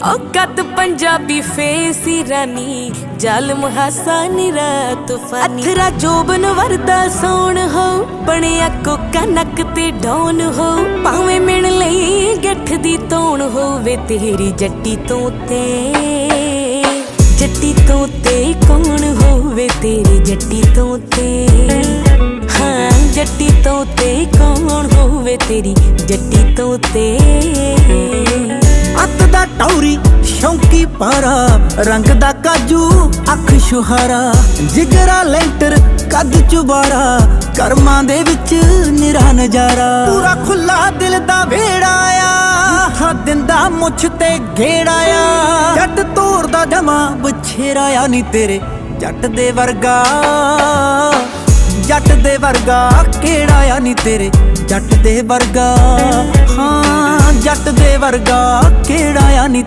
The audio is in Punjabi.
ਓ ਕੱਦ ਪੰਜਾਬੀ ਫੇਸ ਹੀ ਰਾਨੀ, ਜ਼ਾਲਮ ਹਾਸਾ ਅਥਰਾ ਜੋਬਨ ਵਰਦਾ ਸੋਣ ਹੋ ਬਣਿਆ ਕੋਕਾ ਨੱਕ ਤੇ ਡੌਨ ਹੋ ਭਾਵੇਂ ਮਿਣ ਲਈ ਗੱਠ ਦੀ ਤੋਣ ਹੋਵੇ, ਤੇਰੀ ਜੱਟੀ ਤੋਂ ਤੇ ਜੱਟੀ ਤੋਂ ਤੇ ਕੌਣ ਹੋਵੇ, ਤੇਰੀ ਜੱਟੀ ਤੋਂ ਤੇ ਹਾਂ, ਜੱਟੀ ਤੋਂ ਤੇ ਕੌਣ ਹੋਵੇ, ਤੇਰੀ ਜੱਟੀ ਤੋਂ ਤੇ ਪਾਰਾ, ਰੰਗ ਦਾ ਕਾਜੂ, ਅੱਖ ਸ਼ੁਹਾਰਾ। ਜਿਗਰਾ ਲੈਂਟਰ, ਕੱਦ ਚੁਬਾਰਾ, ਕਰਮਾਂ ਦੇ ਵਿੱਚ ਨਿਰਾ ਨਜ਼ਾਰਾ। ਪੂਰਾ ਖੁੱਲਾ ਦਿਲ ਦਾ ਵੇੜਾ ਆ ਹਾਂ ਦਿੰਦਾ ਮੁੱਛ ਤੇ ਘੇੜਾ ਆ। ਜੱਟ ਤੋਰ ਜਮਾ, ਬਛੇਰਾ ਆ ਨਹੀਂ ਤੇਰੇ ਜੱਟ ਦੇ ਵਰਗਾ। ਜੱਟ ਦੇ ਵਰਗਾ, ਕਿਹੜਾ ਆ ਨਹੀਂ ਤੇਰੇ ਜੱਟ ਦੇ ਵਰਗਾ। ਹਾਂ, ਜੱਟ ਦੇ ਵਰਗਾ, ਕਿਹੜਾ ਆ ਨਹੀਂ